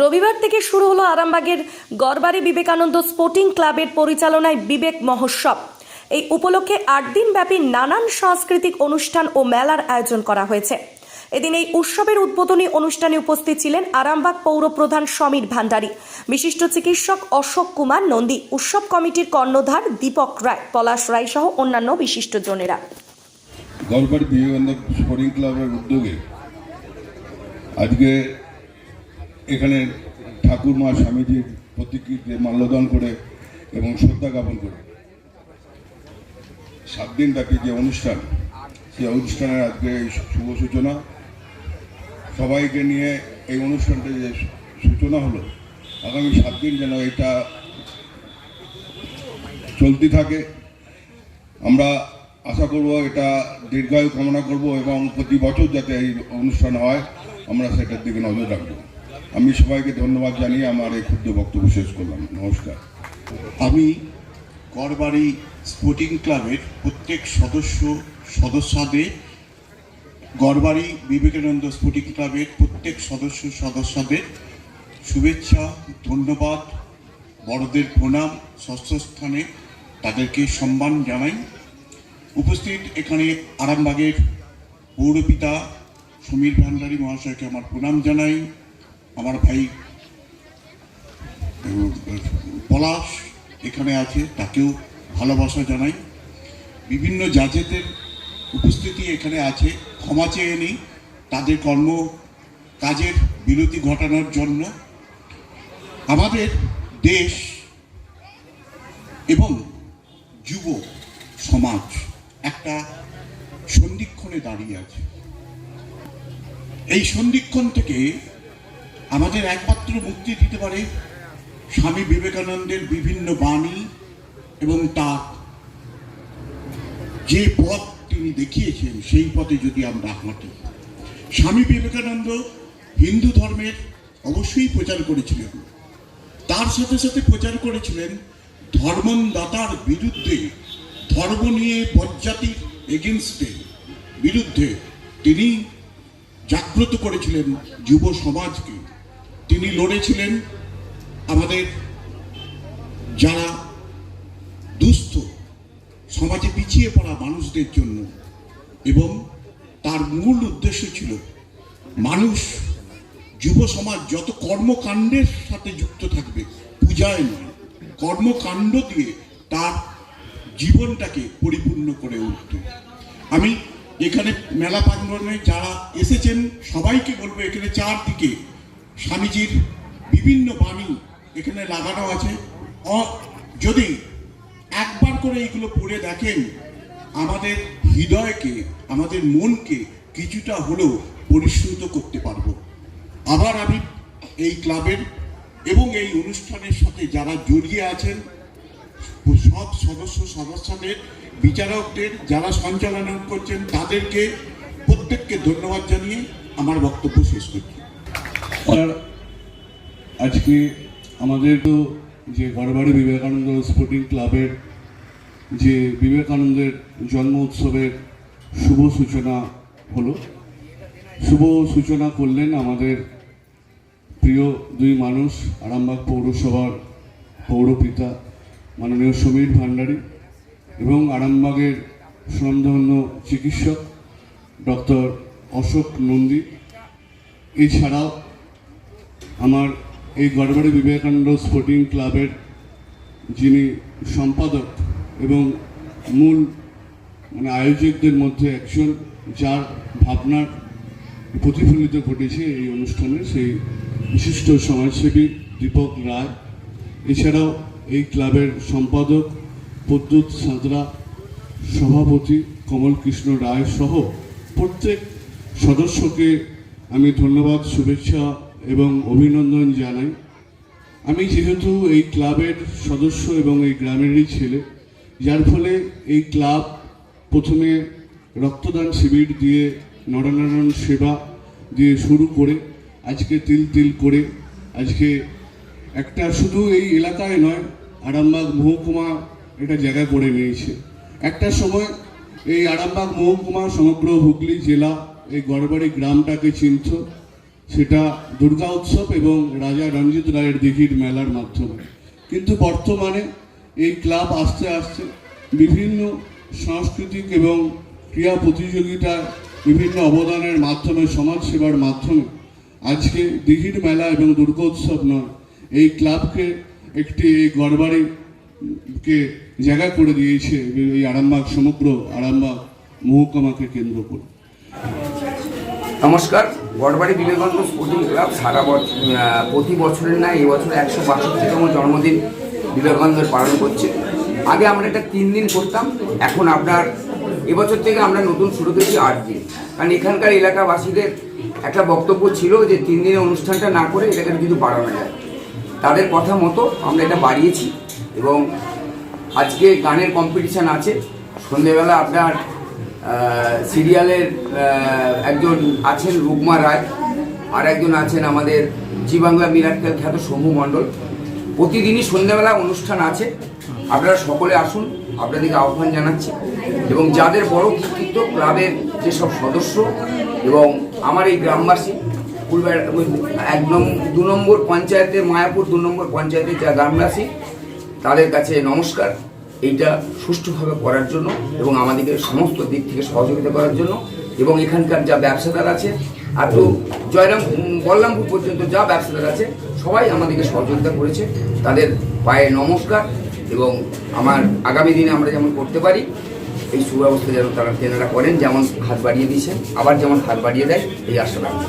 রবিবার থেকে শুরু হলো আরামবাগের গড়বাড়ি বিবেকানন্দ স্পোর্টিং ক্লাবের পরিচালনায় বিবেক মহোৎসব। এই উপলক্ষে আট দিন ব্যাপী নানান সাংস্কৃতিক অনুষ্ঠান ও মেলার আয়োজন করা হয়েছে। এদিন এই উৎসবের উদ্বোধনী অনুষ্ঠানে উপস্থিত ছিলেন আরামবাগ পৌর প্রধান সমীর ভান্ডারী, বিশিষ্ট চিকিৎসক অশোক কুমার নন্দী, উৎসব কমিটির কর্ণধার দীপক রায়, পলাশ রায় সহ অন্যান্য বিশিষ্টজনেরা গলপাড়ি বিবেকানন্দ স্পোর্টিং ক্লাবের উদ্যোগে আজকে এখানে ঠাকুর মা স্বামীজির প্রতিকৃতিতে মাল্যদান করে এবং শ্রদ্ধা জ্ঞাপন করে। সাত দিন ব্যাপী যে অনুষ্ঠান, সেই অনুষ্ঠানের আজকে এই শুভ সূচনা। সবাইকে নিয়ে এই অনুষ্ঠানটা যে সূচনা হলো, আগামী সাত দিন যেন এটা চলতে থাকে। আমরা আশা করব এটা দীর্ঘায়ু কামনা করব এবং প্রতি বছর যাতে এই অনুষ্ঠান হয়, আমরা সেটার দিকে নজর রাখব। আমি সবাইকে ধন্যবাদ জানিয়ে আমার এই ক্ষুদ্র বক্তব্য শেষ করলাম। নমস্কার। আমি গড়বাড়ি স্পোর্টিং ক্লাবের প্রত্যেক সদস্য সদস্যদের, গড়বাড়ি বিবেকানন্দ স্পোর্টিং ক্লাবের প্রত্যেক সদস্য সদস্যদের শুভেচ্ছা, ধন্যবাদ, বড়দের প্রণাম স্থানে তাদেরকে সম্মান জানাই। উপস্থিত এখানে আরামবাগের পৌরপিতা সমীর ভান্ডারী মহাশয়কে আমার প্রণাম জানাই। আমার ভাই পলাশ এখানে আছে, তাকেও ভালোবাসা জানাই। বিভিন্ন জাজেদের উপস্থিতি এখানে আছে, ক্ষমা চেয়ে নিই। তাদের কর্ম কাজের বিরতি ঘটানোর জন্য আমাদের দেশ এবং যুব সমাজ একটা সন্ধিক্ষণে দাঁড়িয়ে আছে। এই সন্ধিক্ষণ থেকে আমাদের একমাত্র মুক্তি দিতে পারে স্বামী বিবেকানন্দের বিভিন্ন বাণী এবং তার যে পথ তিনি দেখিয়েছেন, সেই পথে যদি আমরা হাঁটি। স্বামী বিবেকানন্দ হিন্দু ধর্মের অবশ্যই প্রচার করেছিলেন। তার সাথে সাথে প্রচার করেছিলেন ধর্মদাতার বিরুদ্ধে, ধর্ম নিয়ে পজ্জাতির এগেনস্টে বিরুদ্ধে। তিনি জাগ্রত করেছিলেন যুব সমাজকে। তিনি লড়েছিলেন আমাদের যারা দুস্থ, সমাজে পিছিয়ে পড়া মানুষদের জন্য। এবং তার মূল উদ্দেশ্য ছিল মানুষ, যুব সমাজ যত কর্মকাণ্ডের সাথে যুক্ত থাকবে, পূজায় নয়, কর্মকাণ্ড দিয়ে তার জীবনটাকে পরিপূর্ণ করে উঠত। আমি এখানে মেলা প্রাঙ্গণে যারা এসেছেন, সবাইকে বলব এখানে চারদিকে স্বামীজির বিভিন্ন বাণী এখানে লাগানো আছে। যদি একবার করে এগুলো পড়ে দেখেন, আমাদের হৃদয়কে, আমাদের মনকে কিছুটা হলেও পরিশ্রুত করতে পারব। আবার আমি এই ক্লাবের এবং এই অনুষ্ঠানের সাথে যারা জড়িয়ে আছেন, সব সদস্য সদস্যদের, বিচারকদের, যারা সঞ্চালনা করছেন, তাদেরকে প্রত্যেককে ধন্যবাদ জানিয়ে আমার বক্তব্য শেষ করছি। আজকে আমাদের তো যে গড়বাড়ি বিবেকানন্দ স্পোর্টিং ক্লাবের যে বিবেকানন্দের জন্ম উৎসবের শুভ সূচনা হলো। শুভ সূচনা করলেন আমাদের প্রিয় দুই মানুষ, আরামবাগ পৌরসভার পৌরপিতা মাননীয় সমীর ভান্ডারী এবং আরামবাগের সুনামধন্য চিকিৎসক ডক্টর অশোক নন্দী। এছাড়াও আমার এই গড়বাড়ি বিবেকানন্দ স্পোর্টিং ক্লাবের যিনি সম্পাদক এবং মূল মানে আয়োজকদের মধ্যে একজন, যার ভাবনার প্রতিফলিত ঘটেছে এই অনুষ্ঠানে সেই বিশিষ্ট সমাজসেবী দীপক রায়। এছাড়াও এই ক্লাবের সম্পাদক প্রদ্যুৎ সাঁতরা, সভাপতি কমল কৃষ্ণ রায় সহ প্রত্যেক সদস্যকে আমি ধন্যবাদ, শুভেচ্ছা এবং অভিনন্দন জানাই। আমি যেহেতু এই ক্লাবের সদস্য এবং এই গ্রামেরই ছেলে, যার ফলে এই ক্লাব প্রথমে রক্তদান শিবির দিয়ে নরনারায়ণ সেবা দিয়ে শুরু করে, আজকে তিল তিল করে, আজকে একটা শুধু এই এলাকায় নয়, আরামবাগ মহকুমা এটা জায়গা করে নিয়েছে। একটা সময় এই আরামবাগ মহকুমা, সমগ্র হুগলি জেলা এই গড়বাড়ি গ্রামটাকে চিনত। সেটা দুর্গা উৎসব এবং রাজা রঞ্জিত রায়ের দিঘির মেলার মাধ্যমে। কিন্তু বর্তমানে এই ক্লাব আস্তে আস্তে বিভিন্ন সাংস্কৃতিক এবং ক্রীড়া প্রতিযোগিতার বিভিন্ন অবদানের মাধ্যমে, সমাজসেবার মাধ্যমে আজকে দিঘির মেলা এবং দুর্গোৎসব নয়, এই ক্লাবকে একটি এই গড়বাড়িকে জায়গা করে দিয়েছে এই আরামবাগ, সমগ্র আরামবাগ মহকুমাকে কেন্দ্র করে। নমস্কার গড়বাড়ি বিবেকানন্দ স্পোর্টিং ক্লাব, সারা বছর প্রতি বছরের না এবছর একশো বাষট্টিতম জন্মদিন বিবেকানন্দের পালন করছে। আগে আমরা এটা তিন দিন করতাম, এখন আপনার এবছর থেকে আমরা নতুন শুরু করেছি আট দিন। কারণ এখানকার এলাকাবাসীদের একটা বক্তব্য ছিল যে তিন দিনের অনুষ্ঠানটা না করে এটাকে যদি বাড়ানো যায়। তাদের কথা মতো আমরা এটা বাড়িয়েছি এবং আজকে গানের কম্পিটিশান আছে। সন্ধেবেলা আপনার সিরিয়ালের একজন আছেন রুকমা রায়, আর একজন আছেন আমাদের জি বাংলা মিরাক্কেল খ্যাত শম্ভু মণ্ডল। প্রতিদিনই সন্ধ্যাবেলা অনুষ্ঠান আছে। আপনারা সকলে আসুন, আপনাদেরকে আহ্বান জানাচ্ছি। এবং যাদের বড় কৃতিত্ব, ক্লাবের যেসব সদস্য এবং আমার এই গ্রামবাসী এক নম্বর দু নম্বর পঞ্চায়েতের, মায়াপুর দু নম্বর পঞ্চায়েতের যা গ্রামবাসী, তাদের কাছে নমস্কার। এইটা সুষ্ঠুভাবে করার জন্য এবং আমাদেরকে সমস্ত দিক থেকে সহযোগিতা করার জন্য এবং এখানকার যা ব্যবসাদার আছে, আর তো জয়রাম বল্লামপুর পর্যন্ত যা ব্যবসাদার আছে, সবাই আমাদেরকে সহযোগিতা করেছে। তাদের পায়ে নমস্কার এবং আমার আগামী দিনে আমরা যেমন করতে পারি, এই সুব্যবস্থা যেন তারা তেনারা করেন, যেমন হাত বাড়িয়ে দিয়েছেন, আবার যেমন হাত বাড়িয়ে দেয়, এই আশা রাখছি।